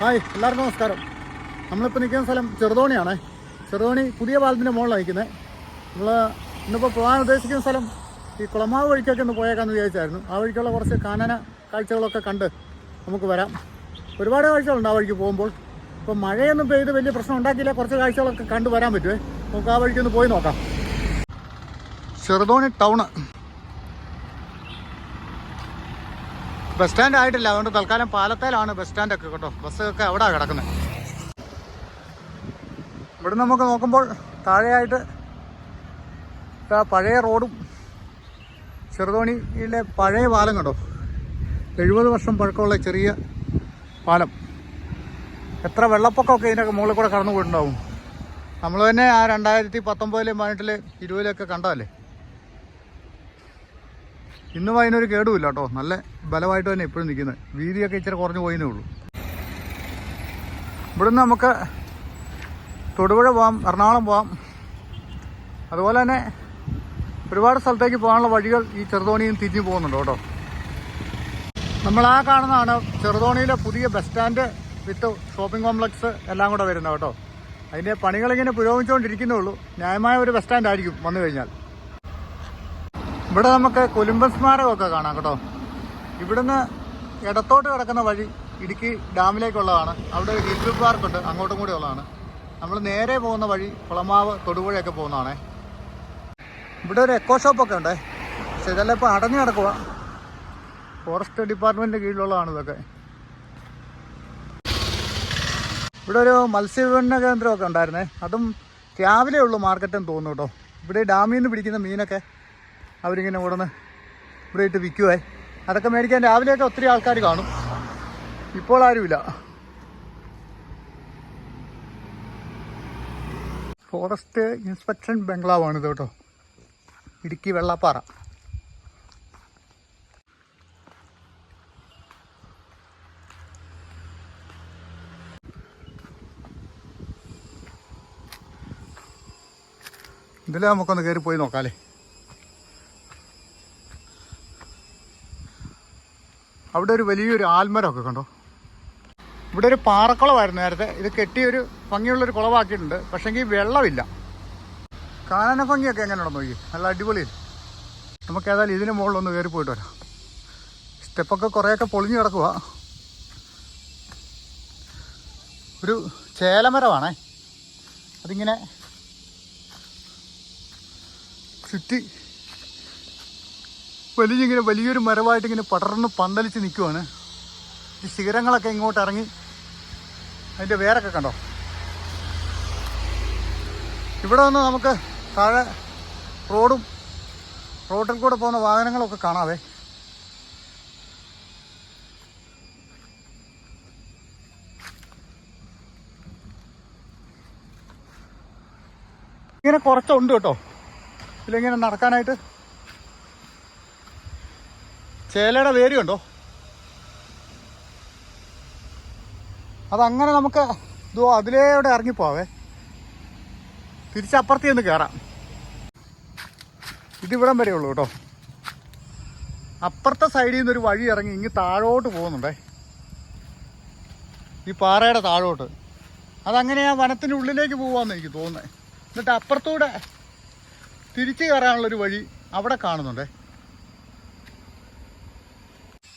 Hi എല്ലാവർക്കും നമസ്കാരം. നമ്മളിപ്പോൾ നിൽക്കുന്ന സ്ഥലം ചെറുതോണിയാണ്. ചെറുതോണി പുതിയ പാലത്തിന്റെ മുകളിലാണ് നിൽക്കുന്നത് നമ്മൾ ഇന്നിപ്പോൾ പോകാൻ ഉദ്ദേശിക്കുന്ന സ്ഥലം ഈ കുളമാവ് വഴിക്കൊക്കെ ഒന്ന് പോയേക്കാന്ന് വിചാരിച്ചായിരുന്നു. ആ വഴിക്കുള്ള കുറച്ച് കാനന കാഴ്ചകളൊക്കെ കണ്ട് നമുക്ക് വരാം. ഒരുപാട് കാഴ്ചകളുണ്ട് ആ വഴിക്ക് പോകുമ്പോൾ. ഇപ്പോൾ മഴയൊന്നും പെയ്ത് വലിയ പ്രശ്നം ഉണ്ടാക്കിയില്ല. കുറച്ച് കാഴ്ചകളൊക്കെ കണ്ടു വരാൻ പറ്റുമേ നമുക്ക് ആ വഴിക്കൊന്ന് പോയി നോക്കാം. ചെറുതോണി ടൗണ്. ബസ് സ്റ്റാൻഡ് ആയിട്ടില്ല. അതുകൊണ്ട് തൽക്കാലം പാലത്തേലാണ് ബസ് സ്റ്റാൻഡ് ഒക്കെ കേട്ടോ. ബസ്സൊക്കെ അവിടെ കിടക്കുന്നത് ഇവിടെ നമുക്ക് നോക്കുമ്പോൾ താഴെയായിട്ട് പഴയ റോഡും ചെറുതോണിയിലെ പഴയ പാലം കണ്ടോ? എഴുപത് വർഷം പഴക്കമുള്ള ചെറിയ പാലം. എത്ര വെള്ളപ്പൊക്കമൊക്കെ ഇതിന്റെ മുകളിൽ കൂടെ കടന്നു പോയിട്ടുണ്ടാവും നമ്മൾ തന്നെ ആ രണ്ടായിരത്തി പത്തൊമ്പതിലും പതിനെട്ടിൽ ഇരുപതിലൊക്കെ കണ്ടതല്ലേ? ഇന്നും അതിനൊരു കേടുമില്ല കേട്ടോ നല്ല ബലമായിട്ട് തന്നെ ഇപ്പോഴും നിൽക്കുന്നത്. വീതിയൊക്കെ ഇച്ചിരി കുറഞ്ഞു പോയിന്നേ ഉള്ളൂ. ഇവിടുന്ന് നമുക്ക് തൊടുപുഴ പോവാം എറണാകുളം പോവാം. അതുപോലെ തന്നെ ഒരുപാട് സ്ഥലത്തേക്ക് പോകാനുള്ള വഴികൾ ഈ ചെറുതോണിയും തിരിഞ്ഞു പോകുന്നുണ്ട് കേട്ടോ. നമ്മൾ ആ കാണുന്നതാണ് ചെറുതോണിയിലെ പുതിയ bus stand with shopping complex എല്ലാം കൂടെ വരുന്നത് കേട്ടോ. അതിന്റെ പണികളിങ്ങനെ പുരോഗമിച്ചുകൊണ്ടിരിക്കുന്നേ ഉള്ളൂ. ന്യായമായ ഒരു ബസ് സ്റ്റാൻഡ് ആയിരിക്കും വന്നു കഴിഞ്ഞാൽ. ഇവിടെ നമുക്ക് കൊലുമ്പൻ സ്മാരകമൊക്കെ കാണാം കേട്ടോ. ഇവിടുന്ന് ഇടത്തോട്ട് കിടക്കുന്ന വഴി ഇടുക്കി ഡാമിലേക്കുള്ളതാണ്. അവിടെ ഒരു ഹിൽ പാർക്ക് ഉണ്ട് അങ്ങോട്ടും കൂടി ഉള്ളതാണ് നമ്മൾ നേരെ പോകുന്ന വഴി കുളമാവ് തൊടുപുഴയൊക്കെ പോകുന്നതാണേ. ഇവിടെ ഒരു എക്കോ ഷോപ്പൊക്കെ ഉണ്ട്. പക്ഷെ ഇതെല്ലാം ഇപ്പോൾ അടഞ്ഞു കിടക്കുക ഫോറസ്റ്റ് ഡിപ്പാർട്ട്മെന്റിന്റെ കീഴിലുള്ളതാണ് ഇതൊക്കെ. ഇവിടെ ഒരു മത്സ്യവിപണന കേന്ദ്രമൊക്കെ ഉണ്ടായിരുന്നേ. അതും രാവിലെ ഉള്ളൂ മാർക്കറ്റെന്ന് തോന്നുന്നു കേട്ടോ. ഇവിടെ ഡാമിൽ നിന്ന് പിടിക്കുന്ന മീനൊക്കെ അവരിങ്ങനെ ഉടന്ന് ഇവിടെ ഇട്ട് അതൊക്കെ മേടിക്കാൻ രാവിലെയൊക്കെ ഒത്തിരി ആൾക്കാർ കാണും. ഇപ്പോൾ ആരുമില്ല. ഫോറസ്റ്റ് ഇൻസ്പെക്ഷൻ ബംഗ്ലാവാണിത് കേട്ടോ. ഇടുക്കി വെള്ളപ്പാറ. ഇതിലെ നമുക്കൊന്ന് കയറി പോയി നോക്കാമല്ലേ അവിടെ ഒരു വലിയൊരു ആൽമരമൊക്കെ കണ്ടോ? ഇവിടെ ഒരു പാറക്കുളമായിരുന്നു നേരത്തെ. ഇത് കെട്ടിയൊരു ഭംഗിയുള്ളൊരു കുളമാക്കിയിട്ടുണ്ട്. പക്ഷേങ്കിൽ വെള്ളമില്ല. കാനന ഭംഗിയൊക്കെ ഉണ്ടോ നോക്കി. നല്ല അടിപൊളിയിൽ നമുക്ക് ഏതായാലും ഇതിന് മുകളിലൊന്ന് കയറി പോയിട്ട് വരാം. സ്റ്റെപ്പൊക്കെ കുറേയൊക്കെ പൊളിഞ്ഞു കിടക്കുക ഒരു ചേലമരമാണേ. അതിങ്ങനെ ചുറ്റി വലിയിങ്ങനെ വലിയൊരു മരമായിട്ട് ഇങ്ങനെ പടർന്ന് പന്തലിച്ച് നിൽക്കുവാണ് ഈ ശിഖരങ്ങളൊക്കെ ഇങ്ങോട്ട് ഇറങ്ങി അതിന്റെ വേരൊക്കെ കണ്ടോ? ഇവിടെ വന്ന് നമുക്ക് താഴെ റോഡും റോഡിൽ കൂടെ പോകുന്ന വാഹനങ്ങളൊക്കെ കാണാവേ. ഇങ്ങനെ കുറച്ചുണ്ട് കേട്ടോ. ഇതിലിങ്ങനെ നടക്കാനായിട്ട് ചേലയുടെ വേര് കണ്ടോ? അതങ്ങനെ നമുക്ക് ഇതോ അതിലേടെ ഇറങ്ങിപ്പോവേ തിരിച്ചപ്പുറത്തേ നിന്ന് കയറാം ഇതിവിടം വരെ ഉള്ളൂ കേട്ടോ. അപ്പുറത്തെ സൈഡിൽ നിന്നൊരു വഴി ഇറങ്ങി ഇങ്ങ് താഴോട്ട് പോകുന്നുണ്ടേ. ഈ പാറയുടെ താഴോട്ട്. അതങ്ങനെ ആ വനത്തിന്റെ ഉള്ളിലേക്ക് പോകാമെന്ന് എനിക്ക് തോന്നുന്നത് എന്നിട്ട് അപ്പുറത്തൂടെ തിരിച്ചു കയറാനുള്ളൊരു വഴി അവിടെ കാണുന്നുണ്ടേ.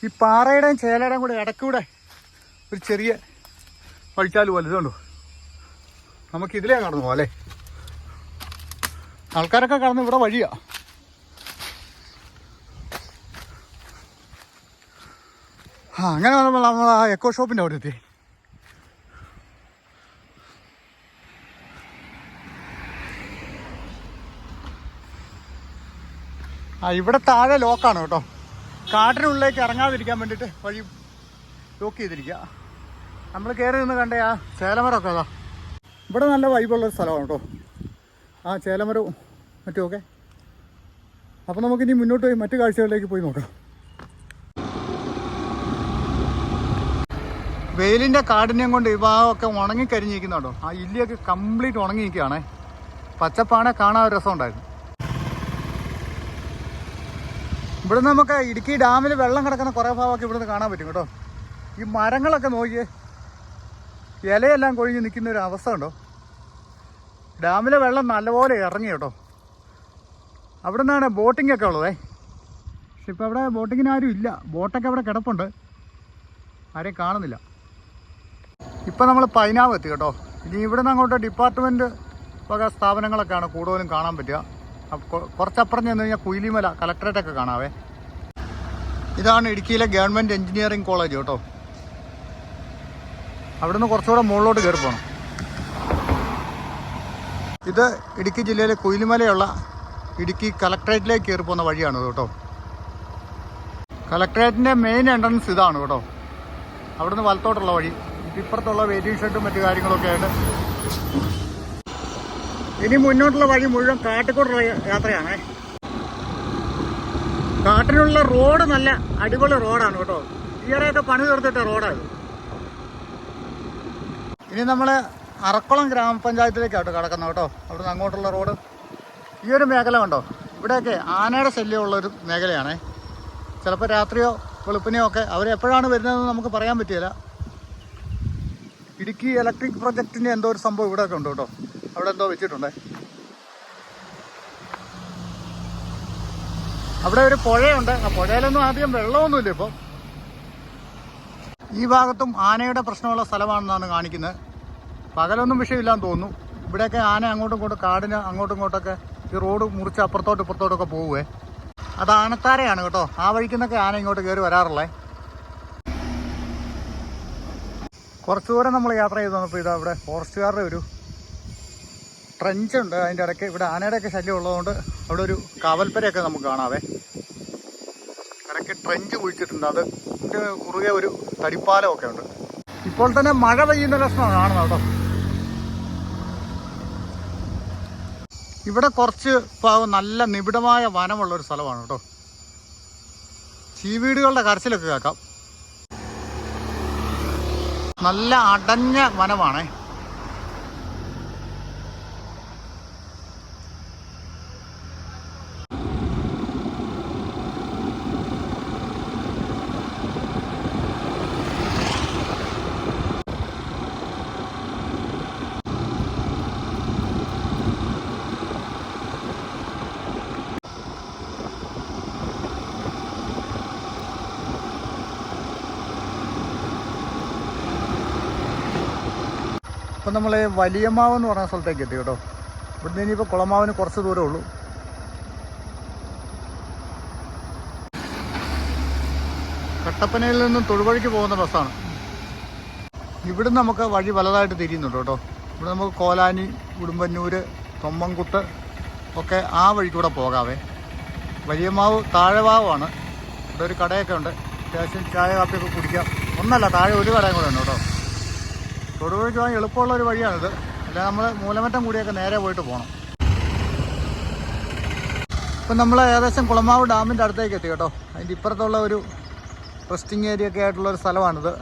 ഈ പാറയുടെയും ചേലയുടെയും കൂടെ ഇടക്കൂടെ ഒരു ചെറിയ വഴിച്ചാൽ പോലെ ഇതുണ്ടോ? നമുക്ക് ഇതിലേ കടന്നു പോകാം അല്ലേ? ആൾക്കാരൊക്കെ കടന്ന് ഇവിടെ വഴിയാ. ആ അങ്ങനെ വന്നപ്പോൾ നമ്മൾ ആ എക്കോ ഷോപ്പിന്റെ അവിടെ എത്തി. ആ ഇവിടെ താഴെ ലോക്കാണ് കേട്ടോ. കാട്ടിനുള്ളിലേക്ക് ഇറങ്ങാതിരിക്കാൻ വേണ്ടിയിട്ട് വഴി ലോക്ക് ചെയ്തിരിക്കുക. നമ്മൾ കയറി നിന്ന് കണ്ടേ ആ ചേലമരമൊക്കെ അതാ. ഇവിടെ നല്ല വൈബുള്ളൊരു സ്ഥലമാണ് കേട്ടോ. ആ ചേലമരവും മറ്റുമൊക്കെ. അപ്പോൾ നമുക്കിനി മുന്നോട്ട് പോയി മറ്റു കാഴ്ചകളിലേക്ക് പോയി നോക്കാം. വെയിലിന്റെ കാഠിന്യം കൊണ്ട് ഈ ഭാഗമൊക്കെ ഉണങ്ങിക്കരിഞ്ഞിരിക്കുന്നുണ്ടോ? ആ ഇല്ലിയൊക്കെ കംപ്ലീറ്റ് ഉണങ്ങിയിരിക്കുകയാണേ. പച്ചപ്പാണെ കാണാൻ ഒരു രസമുണ്ടായിരുന്നു. ഇവിടുന്ന് നമുക്ക് ഇടുക്കി ഡാമിൽ വെള്ളം കിടക്കുന്ന കുറേ ഭാഗമൊക്കെ ഇവിടുന്ന് കാണാൻ പറ്റും കേട്ടോ. ഈ മരങ്ങളൊക്കെ നോക്കിയേ ഇലയെല്ലാം കൊഴിഞ്ഞ് നിൽക്കുന്ന ഒരു അവസ്ഥ ഉണ്ടോ? ഡാമിലെ വെള്ളം നല്ലപോലെ ഇറങ്ങി കേട്ടോ. അവിടെ നിന്നാണ് ബോട്ടിംഗ് ഒക്കെ ഉള്ളതേ. പക്ഷെ ഇപ്പോൾ അവിടെ ബോട്ടിങ്ങിന് ആരും ഇല്ല. ബോട്ടൊക്കെ അവിടെ കിടപ്പുണ്ട്. ആരെയും കാണുന്നില്ല. ഇപ്പം നമ്മൾ പൈനാവ് എത്തി കേട്ടോ. ഇനി ഇവിടെ നിന്ന് അങ്ങോട്ട് ഡിപ്പാർട്ട്മെന്റ് വക സ്ഥാപനങ്ങളൊക്കെയാണ് കൂടുതലും കാണാൻ പറ്റുക. കുറച്ചപ്പുറം ചെന്ന് കഴിഞ്ഞാൽ കുയിലിമല കലക്ടറേറ്റൊക്കെ കാണാവേ. ഇതാണ് ഇടുക്കിയിലെ ഗവൺമെന്റ് എഞ്ചിനീയറിംഗ് കോളേജ് കേട്ടോ. അവിടുന്ന് കുറച്ചുകൂടെ മുകളിലോട്ട് കയറി പോകണം ഇത് ഇടുക്കി ജില്ലയിലെ കുയിലിമലയുള്ള ഇടുക്കി കളക്ടറേറ്റിലേക്ക് കയറി പോകുന്ന വഴിയാണ് കേട്ടോ. കലക്ടറേറ്റിന്റെ മെയിൻ എൻട്രൻസ് ഇതാണ് കേട്ടോ. അവിടുന്ന് വലത്തോട്ടുള്ള വഴി. ഇപ്പുറത്തുള്ള വെയിറ്റിംഗ് ഷെഡും മറ്റു കാര്യങ്ങളൊക്കെ ആയിട്ട് ഇനി മുന്നോട്ടുള്ള വഴി മുഴുവൻ കാട്ടിക്കോട്ടുള്ള യാത്രയാണേ. കാട്ടിനുള്ള റോഡ് നല്ല അടിപൊളി റോഡാണ് കേട്ടോ. ഈയിടെയൊക്കെ പണി തീർത്തിട്ട റോഡാണ് ഇനി നമ്മൾ അറക്കുളം ഗ്രാമപഞ്ചായത്തിലേക്കാട്ടോ കിടക്കുന്നത് കേട്ടോ. അവിടുന്ന് അങ്ങോട്ടുള്ള റോഡ്. ഈ ഒരു മേഖല കണ്ടോ? ഇവിടെയൊക്കെ ആനയുടെ ശല്യമുള്ളൊരു മേഖലയാണേ. ചിലപ്പോൾ രാത്രിയോ വെളുപ്പിനെയോ ഒക്കെ അവരെപ്പോഴാണ് വരുന്നതെന്ന് നമുക്ക് പറയാൻ പറ്റിയില്ല. ഇടുക്കി ഇലക്ട്രിക് പ്രൊജക്റ്റിന്റെ എന്തോ ഒരു സംഭവം ഇവിടെയൊക്കെ ഉണ്ട് കേട്ടോ. അവിടെ എന്തോ വെച്ചിട്ടുണ്ടേ? അവിടെ ഒരു പുഴയുണ്ട്. ആ പുഴയിലൊന്നും ആദ്യം വെള്ളമൊന്നുമില്ല ഇപ്പോൾ ഈ ഭാഗത്തും ആനയുടെ പ്രശ്നമുള്ള സ്ഥലമാണെന്നാണ് കാണിക്കുന്നത്. പകലൊന്നും വിഷയമില്ലാന്ന് തോന്നുന്നു. ഇവിടെയൊക്കെ ആന അങ്ങോട്ടും ഇങ്ങോട്ടും കാടിന് അങ്ങോട്ടും ഇങ്ങോട്ടൊക്കെ ഈ റോഡ് മുറിച്ച് അപ്പുറത്തോട്ട് ഇപ്പുറത്തോട്ടൊക്കെ പോവുവേ. അത് ആനത്താരയാണ് കേട്ടോ. ആ വഴിക്ക് നിന്നൊക്കെ ആന ഇങ്ങോട്ട് കയറി വരാറുള്ളേ. കുറച്ചു ദൂരം നമ്മൾ യാത്ര ചെയ്ത് വന്നപ്പോൾ ഇതാ ഇവിടെ ഫോറസ്റ്റുകാരുടെ ഒരു ട്രെഞ്ച് ഉണ്ട് അതിന്റെ ഇടയ്ക്ക് ഇവിടെ ആനയുടെയൊക്കെ ശല്യം ഉള്ളതുകൊണ്ട് അവിടെ ഒരു കാവൽപ്പരയൊക്കെ നമുക്ക് കാണാവേ. ഇടയ്ക്ക് ട്രഞ്ച് കുഴിച്ചിട്ടുണ്ട്. അത് ഇതിന്റെ കുറുകെ ഒരു തടിപ്പാലമൊക്കെ ഉണ്ട്. ഇപ്പോൾ തന്നെ മഴ പെയ്യുന്ന ലക്ഷണമാണ് കാണുന്നത് കേട്ടോ. ഇവിടെ കുറച്ച് ഭാഗം നല്ല നിബിഡമായ വനമുള്ള ഒരു സ്ഥലമാണ് കേട്ടോ. ചീവീടുകളുടെ കരച്ചിലൊക്കെ കേൾക്കാം. നല്ല അടഞ്ഞ വനമാണേ. ഇപ്പം നമ്മൾ വലിയമാവ് എന്ന് പറഞ്ഞ സ്ഥലത്തേക്ക് എത്തി കേട്ടോ. ഇവിടുന്ന് ഇനിയിപ്പോൾ കുളമാവിന് കുറച്ച് ദൂരമേ ഉള്ളൂ. കട്ടപ്പനയിൽ നിന്നും തൊഴുവഴിക്ക് പോകുന്ന ബസ്സാണ്. ഇവിടുന്ന് നമുക്ക് വഴി വലതായിട്ട് തിരിയുന്നുണ്ട് കേട്ടോ. ഇവിടെ നമുക്ക് കോലാനി ഉടുമ്പന്നൂർ തൊമ്മൻകുത്ത് ഒക്കെ ആ വഴിക്കൂടെ പോകാവേ. വലിയമാവ് താഴെവാവാണ് ഇവിടെ ഒരു കടയൊക്കെ ഉണ്ട്. അത്യാവശ്യം ചായ കാപ്പിയൊക്കെ കുടിക്കാം. ഒന്നല്ല താഴെ ഒരു കടയും കൂടെ ഉണ്ട് കേട്ടോ. തൊടുപുഴയ്ക്ക് പോകാൻ എളുപ്പമുള്ള ഒരു വഴിയാണിത്. അല്ല നമ്മൾ മൂലമറ്റം കൂടിയൊക്കെ നേരെ പോയിട്ട് പോകണം ഇപ്പം നമ്മൾ ഏകദേശം കുളമാവ് ഡാമിന്റെ അടുത്തേക്ക് എത്തി കേട്ടോ. അതിന്റെ ഇപ്പുറത്തുള്ള ഒരു റെസ്റ്റിംഗ് ഏരിയ ഒക്കെ ആയിട്ടുള്ള ഒരു സ്ഥലമാണിത്.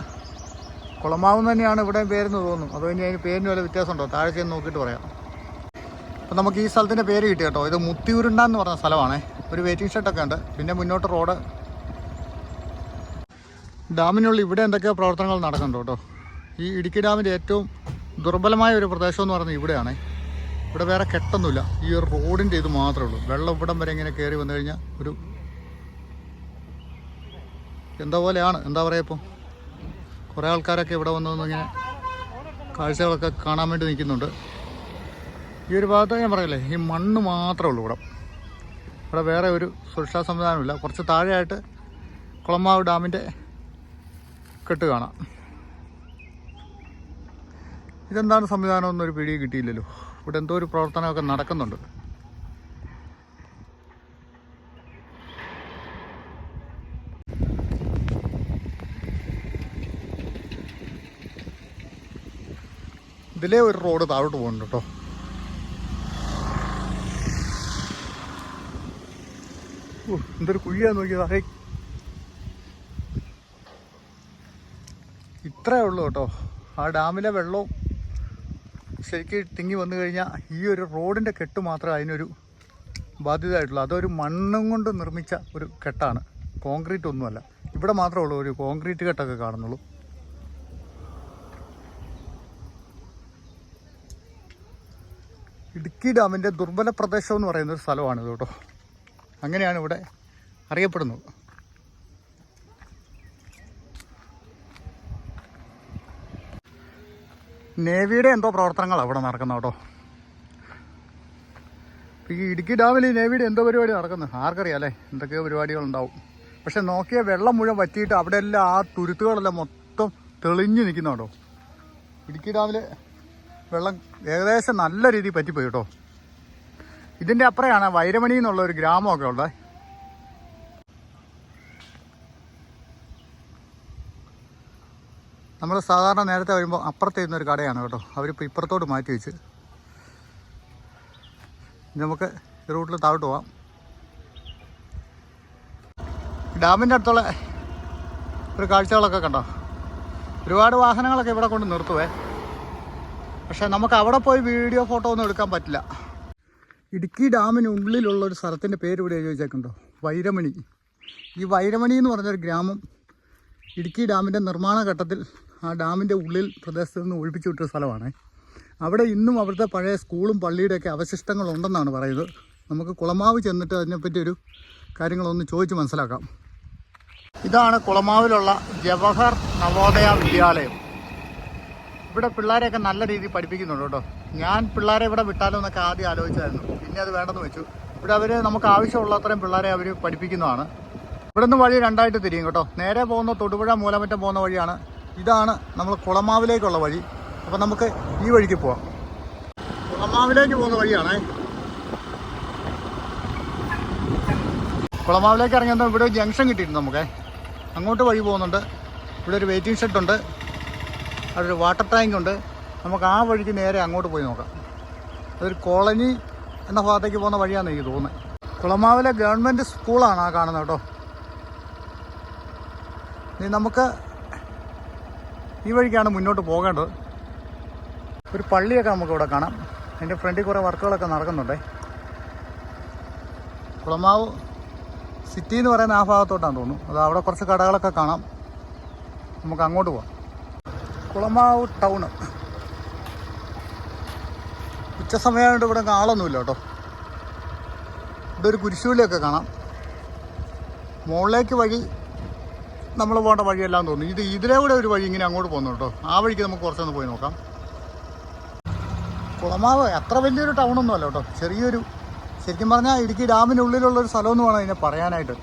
കുളമാവ് തന്നെയാണ് ഇവിടെ പേരെന്ന് തോന്നുന്നു. അത് കഴിഞ്ഞ് അതിന് പേരിന് വല്ല വ്യത്യാസമുണ്ടോ? താഴെ ചെന്ന് നോക്കിയിട്ട് പറയാം. അപ്പം നമുക്ക് ഈ സ്ഥലത്തിന്റെ പേര് കിട്ടി കേട്ടോ. ഇത് മുത്തിയുരുണ്ട എന്ന് പറഞ്ഞ സ്ഥലമാണേ. ഒരു വെയിറ്റിംഗ് ഷെഡൊക്കെ ഉണ്ട്. പിന്നെ മുന്നോട്ട് റോഡ്. ഡാമിനുള്ളിൽ ഇവിടെ എന്തൊക്കെയോ പ്രവർത്തനങ്ങൾ നടക്കുന്നുണ്ടോ കേട്ടോ. ഈ ഇടുക്കി ഡാമിന്റെ ഏറ്റവും ദുർബലമായ ഒരു പ്രദേശം എന്ന് പറയുന്നത് ഇവിടെയാണ്. ഇവിടെ വേറെ കെട്ടൊന്നുമില്ല. ഈ ഒരു റോഡിന്റെ ഇത് മാത്രമേ ഉള്ളൂ. വെള്ളം ഇവിടം വരെ ഇങ്ങനെ കയറി വന്നു കഴിഞ്ഞാൽ ഒരു എന്താ പോലെയാണ്? എന്താ പറയുക ഇപ്പം? കുറേ ആൾക്കാരൊക്കെ ഇവിടെ വന്നു ഇങ്ങനെ കാഴ്ചകളൊക്കെ കാണാൻ വേണ്ടി നിൽക്കുന്നുണ്ട്. ഈ ഒരു ഭാഗത്ത് ഞാൻ പറയല്ലേ ഈ മണ്ണ് മാത്രമേ ഉള്ളൂ ഇവിടെ. ഇവിടെ വേറെ ഒരു സുരക്ഷാ സംവിധാനമില്ല. കുറച്ച് താഴെയായിട്ട് കുളമാവ് ഡാമിന്റെ കെട്ട് കാണാം. ഇതെന്താണ് സംവിധാനം എന്നൊരു പിടി കിട്ടിയില്ലല്ലോ. ഇവിടെ എന്തോ ഒരു പ്രവർത്തനമൊക്കെ നടക്കുന്നുണ്ട്. ഇതിലേ ഒരു റോഡ് താഴോട്ട് പോകുന്നുണ്ട് കേട്ടോ. എന്തൊരു കുഴിയാ നോക്കിയത്. അറേ ഇത്രേ ഉള്ളൂ കേട്ടോ. ആ ഡാമിലെ വെള്ളവും ശരിക്കും തിങ്ങി വന്നു കഴിഞ്ഞാൽ ഈ ഒരു റോഡിന്റെ കെട്ട് മാത്രമേ അതിനൊരു ബാധ്യതയായിട്ടുള്ളൂ. അതൊരു മണ്ണും കൊണ്ട് നിർമ്മിച്ച ഒരു കെട്ടാണ്. കോൺക്രീറ്റ് ഒന്നുമല്ല. ഇവിടെ മാത്രമേ ഉള്ളൂ ഒരു കോൺക്രീറ്റ് കെട്ടൊക്കെ കാണുന്നുള്ളൂ. ഇടുക്കി ഡാമിന്റെ ദുർബല പ്രദേശം എന്ന് പറയുന്ന ഒരു സ്ഥലമാണിത് കേട്ടോ. അങ്ങനെയാണ് ഇവിടെ അറിയപ്പെടുന്നത്. നേവിയുടെ എന്തോ പ്രവർത്തനങ്ങൾ അവിടെ നടക്കുന്നത് കേട്ടോ. ഈ ഇടുക്കി ഡാമിൽ നേവിയുടെ എന്തോ പരിപാടി നടക്കുന്നത് ആർക്കറിയാം അല്ലേ? എന്തൊക്കെയോ പരിപാടികളുണ്ടാവും. പക്ഷെ നോക്കിയ വെള്ളം മുഴുവൻ വറ്റിയിട്ട് അവിടെ എല്ലാം ആ തുരുത്തുകളെല്ലാം മൊത്തം തെളിഞ്ഞു നിൽക്കുന്ന കേട്ടോ. ഇടുക്കി ഡാമിൽ വെള്ളം ഏകദേശം നല്ല രീതിയിൽ പറ്റിപ്പോയി കേട്ടോ. ഇതിന്റെ അപ്പുറയാണ് വൈരമണി എന്നുള്ള ഒരു ഗ്രാമമൊക്കെ ഉള്ളത്. നമ്മൾ സാധാരണ നേരത്തെ വരുമ്പോൾ അപ്പുറത്ത് ഇരുന്നൊരു കടയാണ് കേട്ടോ. അവരിപ്പോൾ ഇപ്പുറത്തോട്ട് മാറ്റി വെച്ച്. നമുക്ക് റൂട്ടിൽ താഴോട്ട് പോവാം. ഡാമിന്റെ അടുത്തുള്ള ഒരു കാഴ്ചകളൊക്കെ കണ്ടോ? ഒരുപാട് വാഹനങ്ങളൊക്കെ ഇവിടെ കൊണ്ട് നിർത്തുവേ. പക്ഷെ നമുക്ക് അവിടെ പോയി വീഡിയോ ഫോട്ടോ ഒന്നും എടുക്കാൻ പറ്റില്ല. ഇടുക്കി ഡാമിനുള്ളിലുള്ള ഒരു സ്ഥലത്തിന്റെ പേര് ഇവിടെ എഴുതി വെച്ചേക്കുണ്ടോ വൈരമണി. ഈ വൈരമണി എന്ന് പറഞ്ഞൊരു ഗ്രാമം ഇടുക്കി ഡാമിന്റെ നിർമ്മാണ ഘട്ടത്തിൽ ആ ഡാമിന്റെ ഉള്ളിൽ പ്രദേശത്ത് നിന്ന് ഒഴിപ്പിച്ചു വിട്ട സ്ഥലമാണ്. അവിടെ ഇന്നും അവിടുത്തെ പഴയ സ്കൂളും പള്ളിയുടെയൊക്കെ അവശിഷ്ടങ്ങളുണ്ടെന്നാണ് പറയുന്നത്. നമുക്ക് കുളമാവ് ചെന്നിട്ട് അതിനെപ്പറ്റി ഒരു കാര്യങ്ങളൊന്ന് ചോദിച്ച് മനസ്സിലാക്കാം. ഇതാണ് കുളമാവിലുള്ള ജവഹർ നവോദയ വിദ്യാലയം. ഇവിടെ പിള്ളേരെയൊക്കെ നല്ല രീതിയിൽ പഠിപ്പിക്കുന്നുണ്ട് കേട്ടോ. ഞാൻ പിള്ളേരെ ഇവിടെ വിട്ടാലോ എന്നൊക്കെ ആദ്യം ആലോചിച്ചായിരുന്നു. പിന്നെ അത് വേണ്ടെന്ന് വെച്ചു. ഇവിടെ അവർ നമുക്ക് ആവശ്യമുള്ള അത്രയും പിള്ളേരെ അവർ പഠിപ്പിക്കുന്നതാണ്. ഇവിടുന്ന് വഴി രണ്ടായിട്ട് തിരിയും കേട്ടോ. നേരെ പോകുന്ന തൊടുപുഴ മൂലമറ്റം പോകുന്ന വഴിയാണ് ഇതാണ് നമ്മൾ കുളമാവിലേക്കുള്ള വഴി. അപ്പം നമുക്ക് ഈ വഴിക്ക് പോവാം. കുളമാവിലേക്ക് പോകുന്ന വഴിയാണേ. കുളമാവിലേക്ക് ഇറങ്ങിയത് ഇവിടെ ഒരു ജംഗ്ഷൻ കിട്ടിയിട്ടുണ്ട് നമുക്ക്. അങ്ങോട്ട് വഴി പോകുന്നുണ്ട്. ഇവിടെ ഒരു വെയിറ്റിംഗ് ഷെഡ് ഉണ്ട്. അവിടെ ഒരു വാട്ടർ ടാങ്ക് ഉണ്ട്. നമുക്ക് ആ വഴിക്ക് നേരെ അങ്ങോട്ട് പോയി നോക്കാം. അതൊരു കോളനി എന്ന ഭാഗത്തേക്ക് പോകുന്ന വഴിയാണെന്ന് എനിക്ക് തോന്നുന്നത്. കുളമാവിലെ ഗവൺമെന്റ് സ്കൂളാണ് ആ കാണുന്നത് കേട്ടോ. ഇനി നമുക്ക് ഈ വഴിക്കാണ് മുന്നോട്ട് പോകേണ്ടത്. ഒരു പള്ളിയൊക്കെ നമുക്കിവിടെ കാണാം. അതിന്റെ ഫ്രണ്ടിൽ കുറേ വർക്കുകളൊക്കെ നടക്കുന്നുണ്ടേ. കുളമാവ് സിറ്റി എന്ന് പറയുന്ന ആ ഭാഗത്തോട്ടാണ് തോന്നുന്നു. അത് അവിടെ കുറച്ച് കടകളൊക്കെ കാണാം. നമുക്ക് അങ്ങോട്ട് പോവാം. കുളമാവ് ടൗണ്. ഉച്ച സമയമായിട്ട് ഇവിടെ ആളൊന്നുമില്ല കേട്ടോ. ഇവിടെ ഒരു കുരിശുപള്ളിയൊക്കെ കാണാം. മുകളിലേക്ക് വഴി നമ്മൾ പോകേണ്ട വഴിയെല്ലാം തോന്നി. ഇത് ഇതിലെ കൂടെ ഒരു വഴി ഇങ്ങനെ അങ്ങോട്ട് പോകുന്നു കേട്ടോ. ആ വഴിക്ക് നമുക്ക് കുറച്ചൊന്ന് പോയി നോക്കാം. കുളമാവ് അത്ര വലിയൊരു ടൗണൊന്നും അല്ല കേട്ടോ. ചെറിയൊരു ശരിക്കും പറഞ്ഞാൽ ഇടുക്കി ഡാമിന്റെ ഉള്ളിലുള്ള ഒരു സ്ഥലമെന്ന് വേണം ഇതിനെ പറയാനായിട്ട്.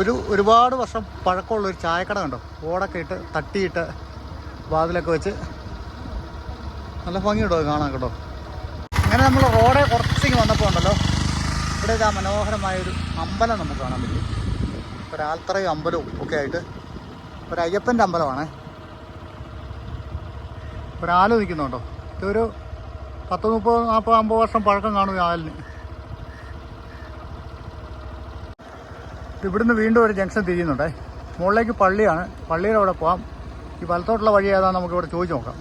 ഒരു ഒരുപാട് വർഷം പഴക്കമുള്ള ഒരു ചായക്കട കണ്ടോ? ഓടൊക്കെ ഇട്ട് തട്ടിയിട്ട് വാതിലൊക്കെ വെച്ച്. നല്ല ഭംഗിയുണ്ടോ കാണാൻ കേട്ടോ? അങ്ങനെ നമ്മൾ റോഡെ കുറച്ചിങ്ങ് വന്നപ്പോൾ ഉണ്ടല്ലോ. ഇവിടെ ഇതാ മനോഹരമായൊരു അമ്പലം നമുക്ക് കാണാൻ പറ്റും. ഒരാൽത്തറയും അമ്പലവും ഒക്കെ ആയിട്ട് ഒരു അയ്യപ്പന്റെ അമ്പലമാണ് ഒരാൽ നിൽക്കുന്നുണ്ടോ? ഇതൊരു പത്ത് മുപ്പത് നാൽപ്പത് അമ്പത് വർഷം പഴക്കം കാണും ആലിന് ഇവിടുന്ന് വീണ്ടും ഒരു ജംഗ്ഷൻ തിരിയുന്നുണ്ടേ. മുകളിലേക്ക് പള്ളിയാണ്. പള്ളിയുടെ അവിടെ പോകാം ഈ വലത്തോട്ടുള്ള വഴി ഏതാണെന്ന് നമുക്ക് ഇവിടെ ചോദിച്ചു നോക്കാം.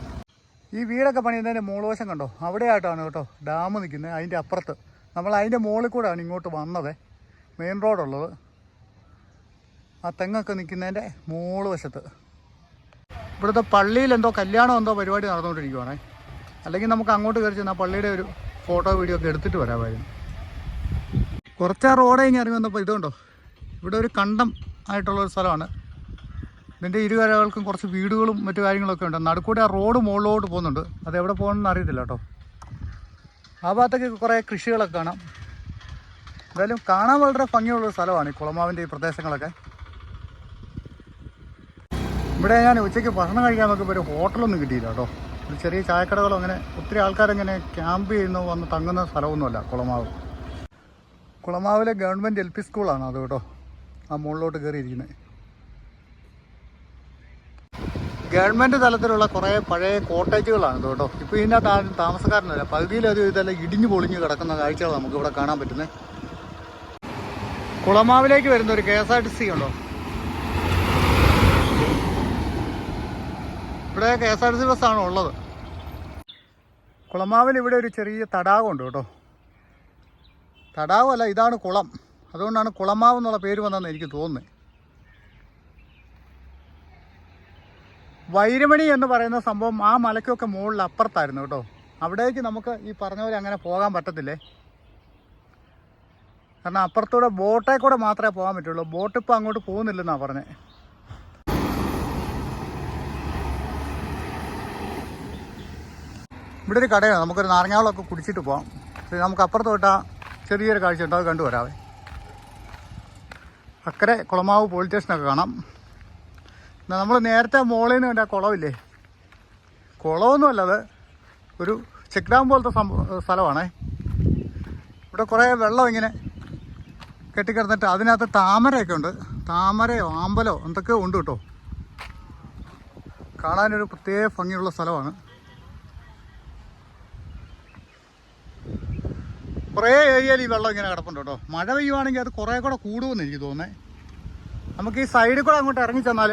ഈ വീടൊക്കെ പണിയുന്നതിന്റെ മുകൾവശം കണ്ടോ? അവിടെയായിട്ടാണ് കേട്ടോ ഡാം നിൽക്കുന്നത്. അതിന്റെ അപ്പുറത്ത്. നമ്മൾ അതിന്റെ മുകളിൽ കൂടെയാണ് ഇങ്ങോട്ട് വന്നത്. മെയിൻ റോഡുള്ളത്. ആ തെങ്ങൊക്കെ നിൽക്കുന്നതിന്റെ മോൾ വശത്ത്. ഇവിടുത്തെ പള്ളിയിൽ എന്തോ കല്യാണം എന്തോ പരിപാടി നടന്നുകൊണ്ടിരിക്കുവാണേ. അല്ലെങ്കിൽ നമുക്ക് അങ്ങോട്ട് കയറി ചെന്നാൽ പള്ളിയുടെ ഒരു ഫോട്ടോ വീഡിയോ ഒക്കെ എടുത്തിട്ട് വരാമായിരുന്നു കുറച്ച് ആ റോഡ് കഴിഞ്ഞ് ഇറങ്ങി വന്നപ്പോൾ ഇതുണ്ടോ? ഇവിടെ ഒരു കണ്ടം ആയിട്ടുള്ള ഒരു സ്ഥലമാണ്. ഇതിന്റെ ഇരുകരകൾക്കും കുറച്ച് വീടുകളും മറ്റു കാര്യങ്ങളൊക്കെ ഉണ്ട്. നടുക്കൂടെ ആ റോഡ് മുകളിലോട്ട് പോകുന്നുണ്ട്. അത് എവിടെ പോകണമെന്ന് അറിയത്തില്ല കേട്ടോ. ആ ഭാഗത്തൊക്കെ കുറേ കൃഷികളൊക്കെ കാണാം. എന്തായാലും കാണാൻ വളരെ ഭംഗിയുള്ളൊരു സ്ഥലമാണ് ഈ കുളമാവിന്റെ ഈ പ്രദേശങ്ങളൊക്കെ. ഇവിടെ ഞാൻ ഉച്ചയ്ക്ക് ഭക്ഷണം കഴിക്കാൻ നോക്കിയപ്പോൾ ഒരു ഹോട്ടലൊന്നും കിട്ടിയില്ല കേട്ടോ. ഒരു ചെറിയ ചായക്കടകളോ അങ്ങനെ ഒത്തിരി ആൾക്കാരങ്ങനെ ക്യാമ്പ് ചെയ്യുന്നു വന്ന് തങ്ങുന്ന സ്ഥലമൊന്നുമല്ല കുളമാവ്. കുളമാവിലെ ഗവൺമെന്റ് എൽ പി സ്കൂളാണ് അത് കേട്ടോ. ആ മുകളിലോട്ട് കയറിയിരിക്കുന്നത് ഗവൺമെന്റ് തലത്തിലുള്ള കുറേ പഴയ കോട്ടേജുകളാണ് ഇത് കേട്ടോ. ഇപ്പോൾ ഇതിനകത്ത് ആരും താമസക്കാരനല്ല. പകുതിയിലധികം ഇതെല്ലാം ഇടിഞ്ഞു പൊളിഞ്ഞ് കിടക്കുന്ന കാഴ്ചകൾ നമുക്ക് ഇവിടെ കാണാൻ പറ്റുന്നത് കുളമാവിലേക്ക് വരുന്ന ഒരു K S R T C ഉണ്ടോ? ഇവിടെ K S R T C ബസ്സാണ് ഉള്ളത്. കുളമാവിൽ ഇവിടെ ഒരു ചെറിയ തടാകമുണ്ട് കേട്ടോ. തടാകമല്ല ഇതാണ് കുളം. അതുകൊണ്ടാണ് കുളമാവ് എന്നുള്ള പേര് വന്നതെന്ന് എനിക്ക് തോന്നുന്നത്. വൈരമണി എന്ന് പറയുന്ന സംഭവം ആ മലയ്ക്കൊക്കെ മുകളിൽ അപ്പുറത്തായിരുന്നു കേട്ടോ. അവിടേക്ക് നമുക്ക് ഈ പറഞ്ഞ പോലെ അങ്ങനെ പോകാൻ പറ്റത്തില്ലേ? കാരണം അപ്പുറത്തൂടെ ബോട്ടേ കൂടെ മാത്രമേ പോകാൻ പറ്റുള്ളൂ. ബോട്ട് ഇപ്പോൾ അങ്ങോട്ട് പോകുന്നില്ലെന്നാണ് പറഞ്ഞത് ഇവിടെ ഒരു കടയാണ്. നമുക്കൊരു നാരങ്ങാവളമൊക്കെ കുടിച്ചിട്ട് പോകാം നമുക്ക് അപ്പുറത്തോട്ട് തൊട്ടാ ചെറിയൊരു കാഴ്ച ഉണ്ട്? അത് കണ്ടുവരാവേ അക്കരെ കുളമാവ് പോലീസ് സ്റ്റേഷനൊക്കെ കാണാം. എന്നാൽ നമ്മൾ നേരത്തെ മോളിൽ നിന്ന് കണ്ട കുളമില്ലേ? കുളമൊന്നുമല്ല അത് ഒരു ചെക്ക് ഡാം പോലത്തെ സംഭവം സ്ഥലമാണേ. ഇവിടെ കുറേ വെള്ളം ഇങ്ങനെ കെട്ടിക്കിടന്നിട്ട് അതിനകത്ത് താമരയൊക്കെ ഉണ്ട്. താമരയോ ആമ്പലോ എന്തൊക്കെയോ ഉണ്ട് കേട്ടോ. കാണാനൊരു പ്രത്യേക ഭംഗിയുള്ള സ്ഥലമാണ്. കുറേ ഏരിയയിൽ ഈ വെള്ളം ഇങ്ങനെ കിടപ്പുണ്ട് കേട്ടോ. മഴ പെയ്യുവാണെങ്കിൽ അത് കുറേ കൂടെ കൂടുമെന്ന് എനിക്ക് തോന്നുന്നത് നമുക്ക് ഈ സൈഡിൽ കൂടെ അങ്ങോട്ട് ഇറങ്ങി ചെന്നാൽ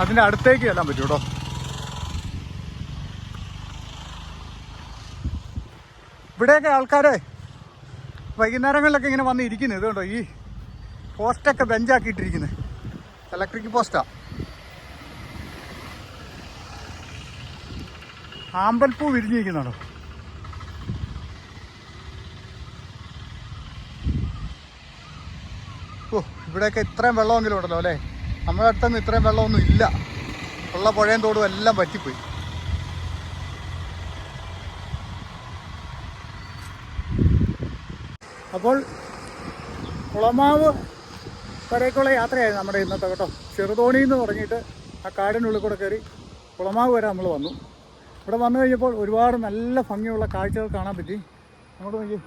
അതിന്റെ അടുത്തേക്ക് ചെല്ലാൻ പറ്റും കേട്ടോ. ഇവിടെയൊക്കെ ആൾക്കാരെ വൈകുന്നേരങ്ങളിലൊക്കെ ഇങ്ങനെ വന്ന് ഇരിക്കുന്നത് ഇതുകൊണ്ടോ ഈ പോസ്റ്റൊക്കെ ബെഞ്ചാക്കിയിട്ടിരിക്കുന്നത് ഇലക്ട്രിക് പോസ്റ്റാ ആമ്പൽപ്പൂ വിരിഞ്ഞിരിക്കുന്നുണ്ടോ? ഓ ഇവിടെയൊക്കെ ഇത്രയും വെള്ളമെങ്കിലും ഉണ്ടല്ലോ അല്ലേ? നമ്മുടെ അടുത്തൊന്നും ഇത്രയും വെള്ളമൊന്നും ഇല്ല. ഉള്ള പുഴയും തോടും എല്ലാം പറ്റിപ്പോയി അപ്പോൾ കുളമാവ് വരേക്കുള്ള യാത്രയായിരുന്നു നമ്മുടെ ഇന്നത്തെ കേട്ടോ. ചെറുതോണിയിൽ നിന്ന് തുടങ്ങിയിട്ട് ആ കാടിനുള്ളിൽ കൂടെ കയറി കുളമാവ് വരെ നമ്മൾ വന്നു. ഇവിടെ വന്നു കഴിഞ്ഞപ്പോൾ ഒരുപാട് നല്ല ഭംഗിയുള്ള കാഴ്ചകൾ കാണാൻ പറ്റി. അങ്ങോട്ട് നോക്കി.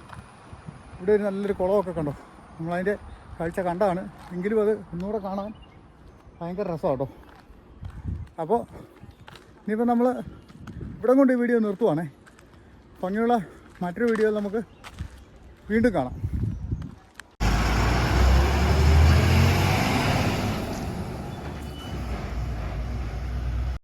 ഇവിടെ ഒരു നല്ലൊരു കുളമൊക്കെ കണ്ടോ? നമ്മളതിന്റെ കാഴ്ച കണ്ടാണ്. എങ്കിലും അത് ഒന്നുകൂടെ കാണാൻ ഭയങ്കര രസമാണ് കേട്ടോ. അപ്പോൾ ഇനിയിപ്പോൾ നമ്മൾ ഇവിടെ കൊണ്ട് ഈ വീഡിയോ നിർത്തുവാണേ. ഭംഗിയുള്ള മറ്റൊരു വീഡിയോയിൽ നമുക്ക് വീണ്ടും കാണാം.